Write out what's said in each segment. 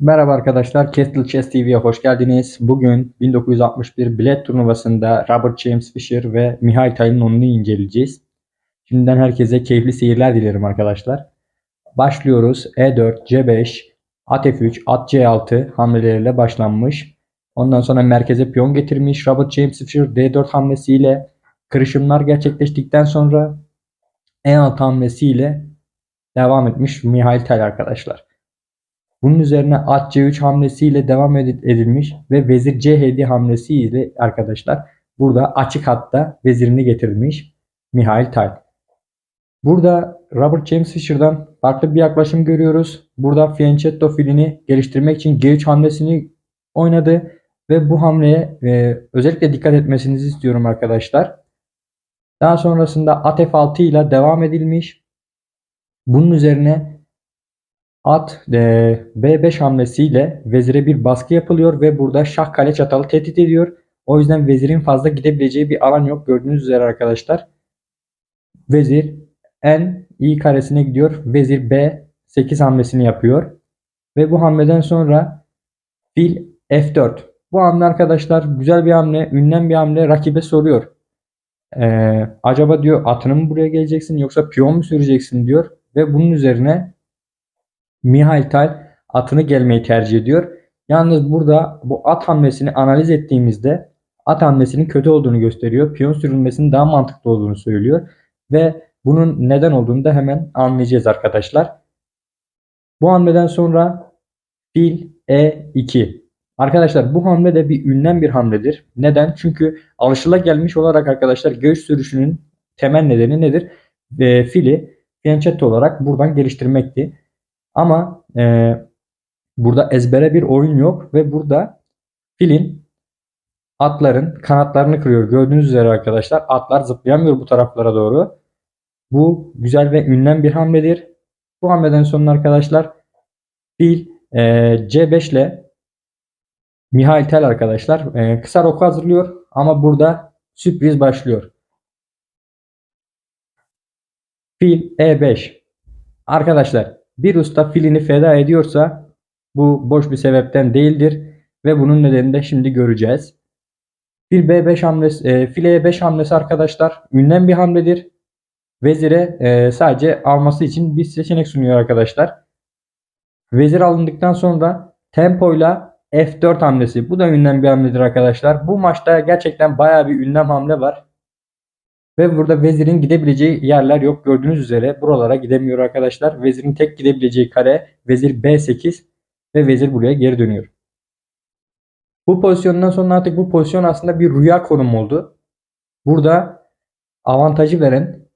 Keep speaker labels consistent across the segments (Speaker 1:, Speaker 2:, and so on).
Speaker 1: Merhaba arkadaşlar, Castle Chess TV'ye hoş geldiniz. Bugün 1961 bilet turnuvasında Robert James Fischer ve Mihail Tal'in oyununu inceleyeceğiz. Şimdiden herkese keyifli seyirler dilerim arkadaşlar. Başlıyoruz. E4, C5, at F3, at C6 hamleleriyle başlanmış. Ondan sonra merkeze piyon getirmiş. Robert James Fischer D4 hamlesiyle kırışımlar gerçekleştikten sonra E6 hamlesiyle devam etmiş Mihail Tal arkadaşlar. Bunun üzerine at C3 hamlesiyle devam edilmiş ve vezir C7 hamlesiyle arkadaşlar burada açık hatta vezirini getirmiş Mihail Tal. Burada Robert James Fischer'dan farklı bir yaklaşım görüyoruz. Burada Fianchetto filini geliştirmek için G3 hamlesini oynadı ve bu hamleye e, özellikle dikkat etmesinizi istiyorum arkadaşlar. Daha sonrasında at F6 ile devam edilmiş. Bunun üzerine At e, B5 hamlesiyle vezire bir baskı yapılıyor ve burada şah kale çatalı tehdit ediyor. O yüzden vezirin fazla gidebileceği bir alan yok. Gördüğünüz üzere arkadaşlar. Vezir en iyi karesine gidiyor. Vezir B8 hamlesini yapıyor. Ve bu hamleden sonra fil F4. Bu hamle arkadaşlar güzel bir hamle, ünlem bir hamle rakibe soruyor. Ee, acaba diyor atını mı buraya geleceksin yoksa piyon mu süreceksin diyor. Ve bunun üzerine Mihail Tal atını gelmeyi tercih ediyor. Yalnız burada bu at hamlesini analiz ettiğimizde at hamlesinin kötü olduğunu gösteriyor. Piyon sürülmesinin daha mantıklı olduğunu söylüyor. Ve bunun neden olduğunu da hemen anlayacağız arkadaşlar. Bu hamleden sonra fil E2. Arkadaşlar bu hamle de bir ünlem bir hamledir. Neden? Çünkü alışılagelmiş olarak arkadaşlar göğüs sürüşünün temel nedeni nedir? E, fili fianchetto olarak buradan geliştirmekti. Ama e, burada ezbere bir oyun yok ve burada filin atların kanatlarını kırıyor. Gördüğünüz üzere arkadaşlar atlar zıplayamıyor bu taraflara doğru. Bu güzel ve ünlem bir hamledir. Bu hamleden sonra arkadaşlar fil e, C5 ile Mihail Tel arkadaşlar e, kısa roku hazırlıyor ama burada sürpriz başlıyor. Fil E5. Arkadaşlar bir usta filini feda ediyorsa bu boş bir sebepten değildir ve bunun nedenini de şimdi göreceğiz. Bir B5 hamlesi, e, fileye 5 hamlesi arkadaşlar ünlem bir hamledir. Vezire e, sadece alması için bir seçenek sunuyor arkadaşlar. Vezir alındıktan sonra tempoyla F4 hamlesi. Bu da ünlem bir hamledir arkadaşlar. Bu maçta gerçekten baya bir ünlem hamle var. Ve burada vezirin gidebileceği yerler yok. Gördüğünüz üzere buralara gidemiyor arkadaşlar. Vezirin tek gidebileceği kare vezir B8 ve vezir buraya geri dönüyor. Bu pozisyondan sonra artık bu pozisyon aslında bir rüya konum oldu. Burada avantajı veren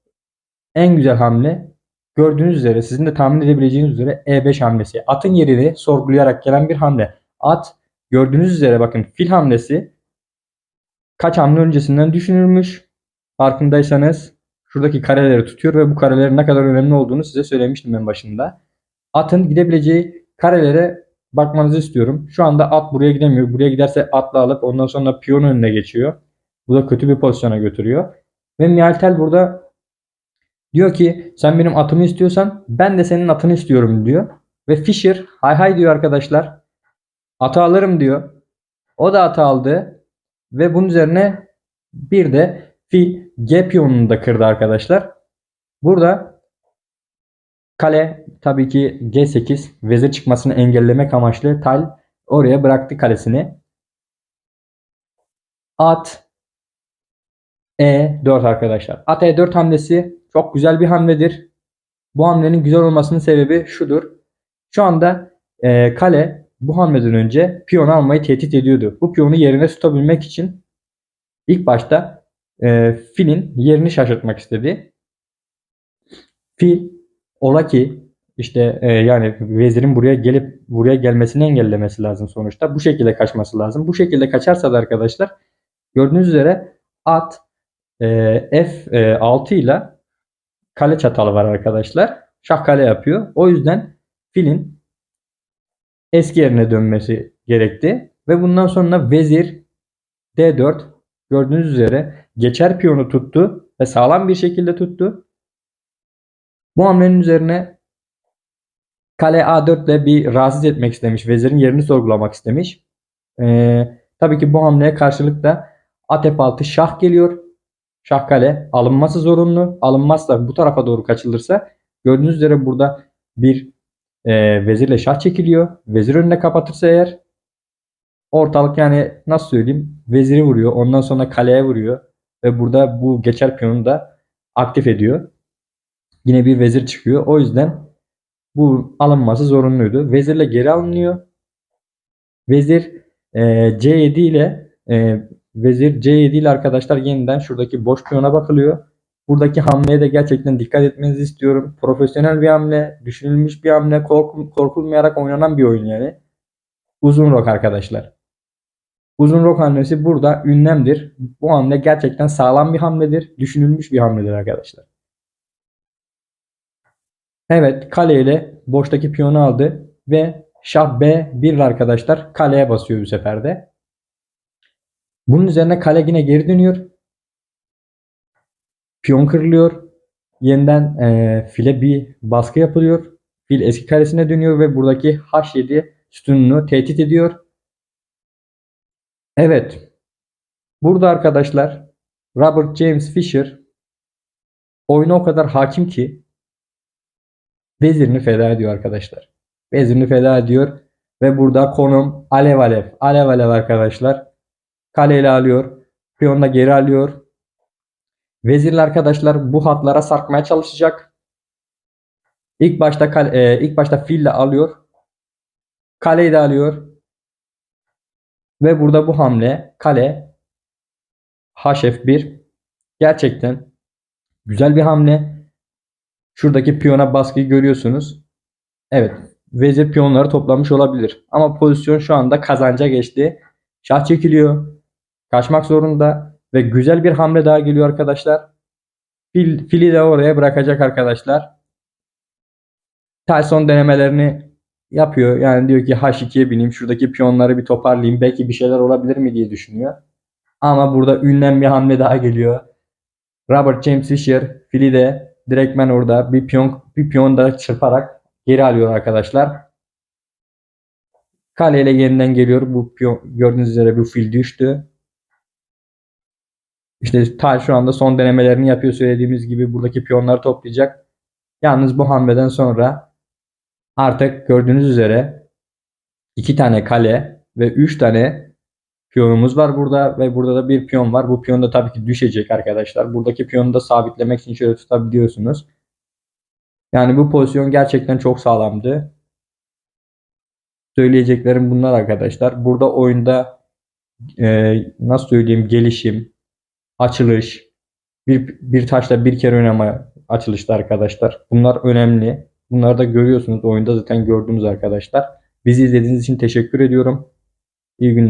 Speaker 1: en güzel hamle gördüğünüz üzere sizin de tahmin edebileceğiniz üzere E5 hamlesi. Atın yerini sorgulayarak gelen bir hamle. At gördüğünüz üzere bakın fil hamlesi kaç hamle öncesinden düşünülmüş farkındaysanız şuradaki kareleri tutuyor ve bu karelerin ne kadar önemli olduğunu size söylemiştim en başında. Atın gidebileceği karelere bakmanızı istiyorum. Şu anda at buraya gidemiyor. Buraya giderse atla alıp ondan sonra piyon önüne geçiyor. Bu da kötü bir pozisyona götürüyor. Ve Mialtel burada diyor ki sen benim atımı istiyorsan ben de senin atını istiyorum diyor. Ve Fischer hay hay diyor arkadaşlar. Atı alırım diyor. O da atı aldı. Ve bunun üzerine bir de Fil G piyonunu da kırdı arkadaşlar. Burada kale tabii ki G8 vezir çıkmasını engellemek amaçlı Tal oraya bıraktı kalesini. At E4 arkadaşlar. At E4 hamlesi çok güzel bir hamledir. Bu hamlenin güzel olmasının sebebi şudur. Şu anda e, kale bu hamleden önce piyon almayı tehdit ediyordu. Bu piyonu yerine tutabilmek için ilk başta e, filin yerini şaşırtmak istedi. Fil ola ki işte e, yani vezirin buraya gelip buraya gelmesini engellemesi lazım sonuçta. Bu şekilde kaçması lazım. Bu şekilde kaçarsa da arkadaşlar gördüğünüz üzere at e, F6 ile kale çatalı var arkadaşlar. Şah kale yapıyor. O yüzden filin eski yerine dönmesi gerekti. Ve bundan sonra vezir D4 gördüğünüz üzere geçer piyonu tuttu ve sağlam bir şekilde tuttu. Bu hamlenin üzerine Kale A4 ile bir rahatsız etmek istemiş. Vezirin yerini sorgulamak istemiş. Ee, tabii ki bu hamleye karşılık da at F6 şah geliyor. Şah kale alınması zorunlu. Alınmazsa bu tarafa doğru kaçılırsa gördüğünüz üzere burada bir e, vezirle şah çekiliyor. Vezir önüne kapatırsa eğer ortalık yani nasıl söyleyeyim veziri vuruyor. Ondan sonra kaleye vuruyor. Ve burada bu geçer piyonu da aktif ediyor. Yine bir vezir çıkıyor. O yüzden bu alınması zorunluydu. Vezirle geri alınıyor. Vezir e, C7 ile e, vezir C7 ile arkadaşlar yeniden şuradaki boş piyona bakılıyor. Buradaki hamleye de gerçekten dikkat etmenizi istiyorum. Profesyonel bir hamle, düşünülmüş bir hamle, korkul, korkulmayarak oynanan bir oyun yani. Uzun rok arkadaşlar. Uzun rok hamlesi burada ünlemdir. Bu hamle gerçekten sağlam bir hamledir. Düşünülmüş bir hamledir arkadaşlar. Evet kale ile boştaki piyonu aldı ve şah B1 arkadaşlar kaleye basıyor bu sefer de. Bunun üzerine kale yine geri dönüyor. Piyon kırılıyor. Yeniden e, file bir baskı yapılıyor. Fil eski karesine dönüyor ve buradaki H7 sütununu tehdit ediyor. Evet. Burada arkadaşlar Robert James Fisher oyuna o kadar hakim ki vezirini feda ediyor arkadaşlar. Vezirini feda ediyor ve burada konum alev alev. Alev alev arkadaşlar. Kaleyle alıyor. Piyon da geri alıyor. Vezirli arkadaşlar bu hatlara sarkmaya çalışacak. İlk başta kale, e, ilk başta fille alıyor. Kaleyi de alıyor. Ve burada bu hamle kale HF1 gerçekten güzel bir hamle. Şuradaki piyona baskıyı görüyorsunuz. Evet. Vezir piyonları toplamış olabilir. Ama pozisyon şu anda kazanca geçti. Şah çekiliyor. Kaçmak zorunda. Ve güzel bir hamle daha geliyor arkadaşlar. Fil, fili de oraya bırakacak arkadaşlar. Tyson denemelerini yapıyor. Yani diyor ki H2'ye bineyim. Şuradaki piyonları bir toparlayayım. Belki bir şeyler olabilir mi diye düşünüyor. Ama burada ünlem bir hamle daha geliyor. Robert James Fisher fili de direktmen orada bir piyon bir piyon da çırparak geri alıyor arkadaşlar. Kale ile yeniden geliyor. Bu piyon, gördüğünüz üzere bu fil düştü. İşte Tal şu anda son denemelerini yapıyor söylediğimiz gibi buradaki piyonları toplayacak. Yalnız bu hamleden sonra artık gördüğünüz üzere iki tane kale ve üç tane piyonumuz var burada ve burada da bir piyon var. Bu piyon da tabii ki düşecek arkadaşlar. Buradaki piyonu da sabitlemek için şöyle tutabiliyorsunuz. Yani bu pozisyon gerçekten çok sağlamdı. Söyleyeceklerim bunlar arkadaşlar. Burada oyunda e, nasıl söyleyeyim gelişim, açılış, bir, bir taşla bir kere oynama açılışta arkadaşlar. Bunlar önemli. Bunları da görüyorsunuz oyunda zaten gördüğünüz arkadaşlar. Bizi izlediğiniz için teşekkür ediyorum. İyi günler.